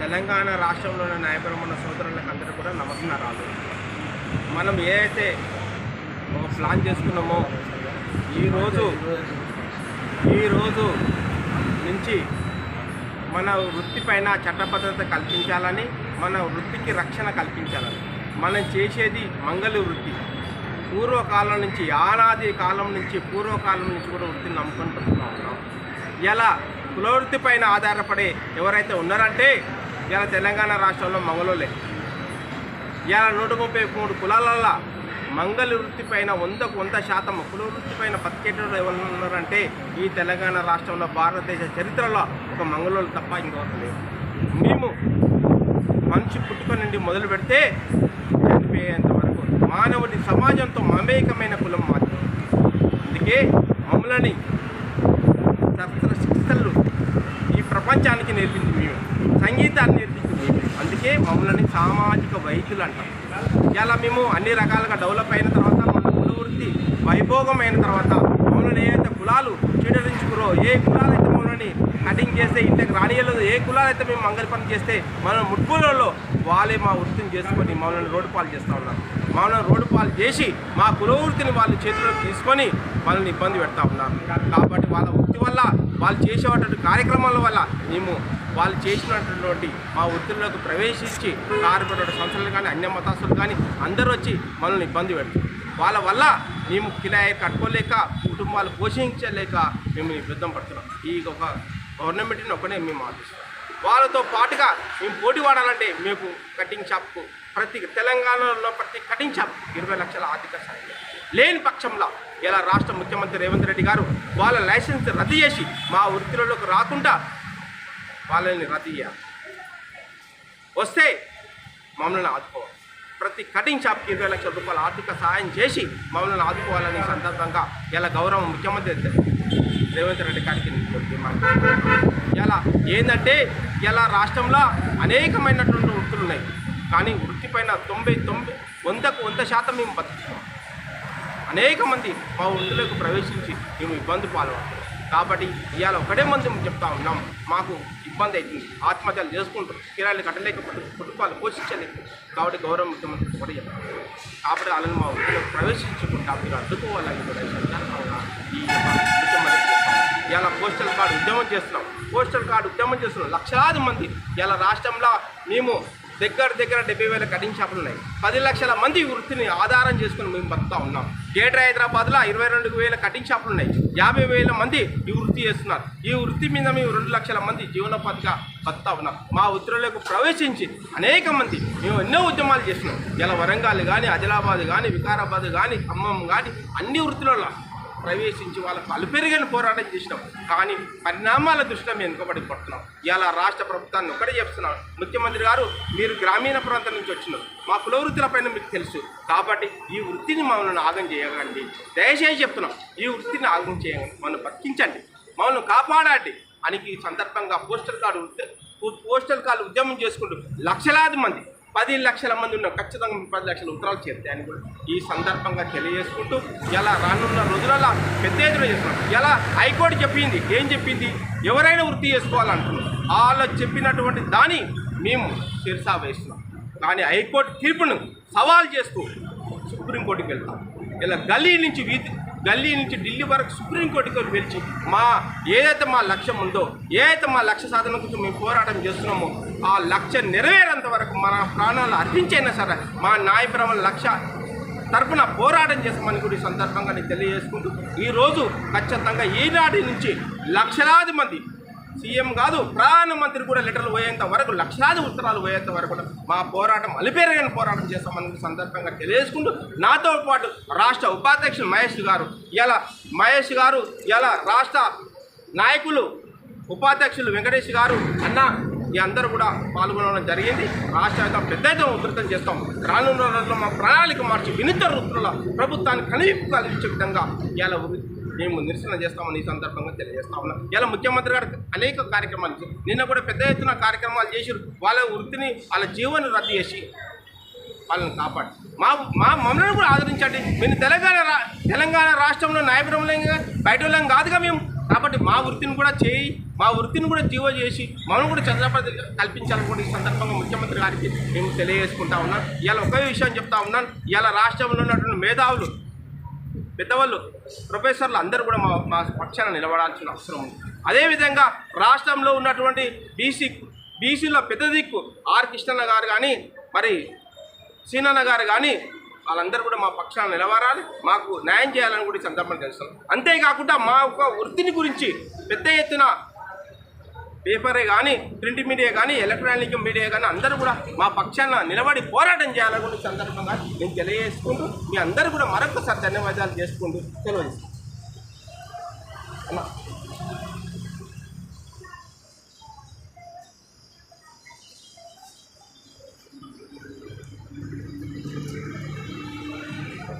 తెలంగాణ రాష్ట్రంలోని న్యాయపరమైన సోదరులకు అందరూ కూడా నమస్కారాలు. మనం ఏదైతే ఒక ప్లాన్ చేసుకున్నామో ఈరోజు ఈరోజు నుంచి మన వృత్తి పైన చట్టబద్ధత కల్పించాలని మన వృత్తికి రక్షణ కల్పించాలని మనం చేసేది మంగళ వృత్తి. పూర్వకాలం నుంచి ఆనాది కాలం నుంచి పూర్వకాలం నుంచి కూడా వృత్తిని నమ్ముకొని బతుకుతా ఉన్నాం ఇలా కులవృత్తి పైన ఆధారపడే ఎవరైతే ఉన్నారంటే ఇలా తెలంగాణ రాష్ట్రంలో మంగళోలే ఇలా నూట ముప్పై మూడు కులాలల్లో మంగళ వృత్తి పైన వందకు వంద శాతం కుల వృత్తి పైన బతికేటోళ్ళు ఎవరు ఉన్నారంటే ఈ తెలంగాణ రాష్ట్రంలో భారతదేశ చరిత్రలో ఒక మంగళూరు తప్ప ఇంకొకరు లేరు మేము మనిషి పుట్టుక నుండి మొదలు పెడితే చనిపోయేంత వరకు మానవుడి సమాజంతో మమేకమైన కులం మాత్రం అందుకే మమ్మల్ని శస్త్ర శిక్షలు ఈ ప్రపంచానికి నేర్పింది మేము. సంగీతాన్ని నేర్పించింది అందుకే మమ్మల్ని సామాజిక వైద్యులు అంటాం ఇలా మేము అన్ని రకాలుగా డెవలప్ అయిన తర్వాత మన కులవృత్తి వైభోగమైన వైభోగం అయిన తర్వాత మమ్మల్ని ఏదైతే కులాలు చీడరించుకురో ఏ కులాలైతే మమ్మల్ని కటింగ్ చేస్తే ఇంటికి రానియలేదు ఏ కులాలైతే మేము మంగళ పని చేస్తే మన ముట్టుకులలో వాళ్ళే మా వృత్తిని చేసుకొని మమ్మల్ని రోడ్డు పాలు చేస్తూ ఉన్నారు. మమ్మల్ని రోడ్డు పాలు చేసి మా కులవృత్తిని వాళ్ళ వాళ్ళు చేతిలోకి తీసుకొని వాళ్ళని ఇబ్బంది పెడతా ఉన్నారు. కాబట్టి వాళ్ళ వృత్తి వల్ల వాళ్ళు చేసేటువంటి కార్యక్రమాల వల్ల మేము వాళ్ళు చేసినటువంటి మా వృత్తుల్లోకి ప్రవేశించి కార్పొరేట్ సంస్థలు కానీ అన్య మతాస్తులు కానీ అందరూ వచ్చి మనల్ని ఇబ్బంది పెడుతుంది వాళ్ళ వల్ల మేము కిరాయి కట్టుకోలేక కుటుంబాలు పోషించలేక మేము ఇబ్బంది పడుతున్నాం. ఈ ఒక గవర్నమెంట్ని ఒకనే మేము ఆశిస్తాం వాళ్ళతో పాటుగా మేము పోటీ పడాలంటే మేము కటింగ్ షాప్కు ప్రతి తెలంగాణలో ప్రతి కటింగ్ షాప్ ఇరవై లక్షల ఆర్థిక సాయం లేని పక్షంలో ఇలా రాష్ట్ర ముఖ్యమంత్రి రేవంత్ రెడ్డి గారు వాళ్ళ లైసెన్స్ రద్దు చేసి మా వృత్తిలోకి రాకుండా వాళ్ళని రద్దు చేయాలి. వస్తే మమ్మల్ని ఆదుకోవాలి. ప్రతి కటింగ్ షాప్కి ఇరవై లక్షల రూపాయల ఆర్థిక సహాయం చేసి మమ్మల్ని ఆదుకోవాలని సందర్భంగా ఇలా గౌరవ ముఖ్యమంత్రి రేవంత్ రెడ్డి గారికి ఇలా ఏంటంటే ఇలా రాష్ట్రంలో అనేకమైనటువంటి వృత్తులు ఉన్నాయి. కానీ వృత్తిపైన తొంభై తొంభై వందకు వంద శాతం మేము బతుకుతున్నాం. అనేక మంది మా వృత్తిలోకి ప్రవేశించి మేము ఇబ్బంది పాల్గొంటాం కాబట్టి ఇవాళ ఒకటే మంది మేము చెప్తా ఉన్నాం. మాకు ఇబ్బంది అవుతుంది ఆత్మహత్యలు చేసుకుంటారు. కిరాయిలు కట్టలేక కుటుంబాలు పోషించలేక. కాబట్టి గౌరవ ముఖ్యమంత్రి కూడా చెప్తాం కాబట్టి వాళ్ళని మా వృత్తిలోకి ప్రవేశించకుండా మీరు అడ్డుకోవాలని కూడా ఈ ముఖ్యమంత్రి ఇలా పోస్టల్ కార్డు ఉద్యమం చేస్తున్నాం. పోస్టల్ కార్డు ఉద్యమం చేస్తున్నాం లక్షలాది మంది ఇలా రాష్ట్రంలో మేము దగ్గర దగ్గర డెబ్బై వేల కటింగ్ షాపులు ఉన్నాయి. పది లక్షల మంది వృత్తిని ఆధారం చేసుకుని మేము బతుకుతా ఉన్నాం. గ్రేటర్ హైదరాబాద్లో ఇరవై రెండు వేల కటింగ్ షాపులు ఉన్నాయి. యాభై వేల మంది ఈ వృత్తి చేస్తున్నారు. ఈ వృత్తి మీద మేము రెండు లక్షల మంది జీవనోపాధిగా బతుకుతా ఉన్నాం. మా వృత్తిలోకి ప్రవేశించి అనేక మంది మేము ఎన్నో ఉద్యమాలు చేస్తున్నాం. ఇలా వరంగల్ కానీ ఆదిలాబాద్ కానీ వికారాబాద్ కానీ ఖమ్మం కానీ అన్ని వృత్తులలో ప్రవేశించి వాళ్ళకు అలుపెరిగని పోరాటం చేసినాం. కానీ పరిణామాల దృష్ట్యా మేము వెనుకబడి పడుతున్నాం ఇలా రాష్ట్ర ప్రభుత్వాన్ని ఒకటే చెప్తున్నాం. ముఖ్యమంత్రి గారు మీరు గ్రామీణ ప్రాంతం నుంచి వచ్చినారు. మా కుల పైన మీకు తెలుసు. కాబట్టి ఈ వృత్తిని మమ్మల్ని ఆగం చేయకండి. దయచేసి చెప్తున్నాం. ఈ వృత్తిని ఆగం చేయకండి మమ్మల్ని బతికించండి. మమ్మల్ని కాపాడండి. అని ఈ సందర్భంగా పోస్టల్ కార్డు పోస్టల్ కార్డు ఉద్యమం చేసుకుంటూ లక్షలాది మంది పది లక్షల మంది ఉన్న ఖచ్చితంగా పది లక్షల ఉత్తరాలు చేరుతాయని కూడా ఈ సందర్భంగా తెలియజేసుకుంటూ ఇలా రానున్న రోజులలో పెద్ద ఎదురు చేస్తున్నాం. ఇలా హైకోర్టు చెప్పింది ఏం చెప్పింది ఎవరైనా వృత్తి చేసుకోవాలంటున్నారు. వాళ్ళు చెప్పినటువంటి దాని మేము శిరసా వేస్తున్నాం. కానీ హైకోర్టు తీర్పును సవాల్ చేస్తూ సుప్రీంకోర్టుకి వెళ్తాం. ఇలా గల్లీ నుంచి వీధి గల్లీ నుంచి ఢిల్లీ వరకు సుప్రీంకోర్టుకి పిలిచి మా ఏదైతే మా లక్ష్యం ఉందో ఏదైతే మా లక్ష్య సాధన కోసం మేము పోరాటం చేస్తున్నామో ఆ లక్ష్యం నెరవేరేంత వరకు మన ప్రాణాలు అర్పించైనా సరే మా న్యాయపరమైన లక్ష్య తరఫున పోరాటం చేస్తామని కూడా ఈ సందర్భంగా నేను తెలియజేసుకుంటూ ఈరోజు ఖచ్చితంగా ఈనాటి నుంచి లక్షలాది మంది సీఎం కాదు ప్రధానమంత్రి కూడా లెటర్లు పోయేంత వరకు లక్షలాది ఉత్తరాలు పోయేంత వరకు మా పోరాటం అలిపేరగని పోరాటం చేస్తామని సందర్భంగా తెలియజేసుకుంటూ నాతో పాటు రాష్ట్ర ఉపాధ్యక్షులు మహేష్ గారు ఇలా మహేష్ గారు ఇలా రాష్ట్ర నాయకులు ఉపాధ్యక్షులు వెంకటేష్ గారు అన్న ఈ అందరూ కూడా పాల్గొనడం జరిగింది. రాష్ట్ర వ్యాప్తం పెద్ద ఎత్తున ఉధృతం చేస్తాం. రానున్న రోజుల్లో మా ప్రణాళిక మార్చి వినూత్న వృత్తుల ప్రభుత్వాన్ని కనువిప్పు కలిగించే విధంగా ఇలా మేము నిరసన చేస్తామని ఈ సందర్భంగా తెలియజేస్తా ఉన్నాం. ఇలా ముఖ్యమంత్రి గారు అనేక కార్యక్రమాలు నిన్న కూడా పెద్ద ఎత్తున కార్యక్రమాలు చేసి వాళ్ళ వృత్తిని వాళ్ళ జీవన రద్దు చేసి వాళ్ళని కాపాడు. మా మా మమ్మల్ని కూడా ఆదరించండి. మేము తెలంగాణ రా తెలంగాణ రాష్ట్రంలో న్యాయపురంలో బయట వాళ్ళం కాదుగా మేము. కాబట్టి మా వృత్తిని కూడా చేయి మా వృత్తిని కూడా జీవో చేసి మనం కూడా చంద్రపతి కల్పించాలని కూడా ఈ సందర్భంగా ముఖ్యమంత్రి గారికి మేము తెలియజేసుకుంటా ఉన్నాం. ఇవాళ ఒకే విషయం చెప్తా ఉన్నాను. ఇవాళ రాష్ట్రంలో ఉన్నటువంటి మేధావులు పెద్దవాళ్ళు ప్రొఫెసర్లు అందరూ కూడా మా మా పక్షాన నిలబడాల్సిన అవసరం ఉంది. అదేవిధంగా రాష్ట్రంలో ఉన్నటువంటి బీసీ బీసీలో పెద్ద దిక్కు ఆర్ కృష్ణన్న గారు కానీ మరి సీనన్న గారు కానీ వాళ్ళందరూ కూడా మా పక్షాన నిలబడాలి. మాకు న్యాయం చేయాలని కూడా సందర్భం తెలుస్తాం అంతేకాకుండా మా యొక్క వృత్తిని గురించి పెద్ద ఎత్తున పేపరే కానీ ప్రింట్ మీడియా కానీ ఎలక్ట్రానిక్ మీడియా కానీ అందరూ కూడా మా పక్షాన నిలబడి పోరాటం చేయాలని సందర్భంగా నేను తెలియజేసుకుంటూ మీ అందరూ కూడా మరొకసారి ధన్యవాదాలు చేసుకుంటూ తెలియజేస్తాను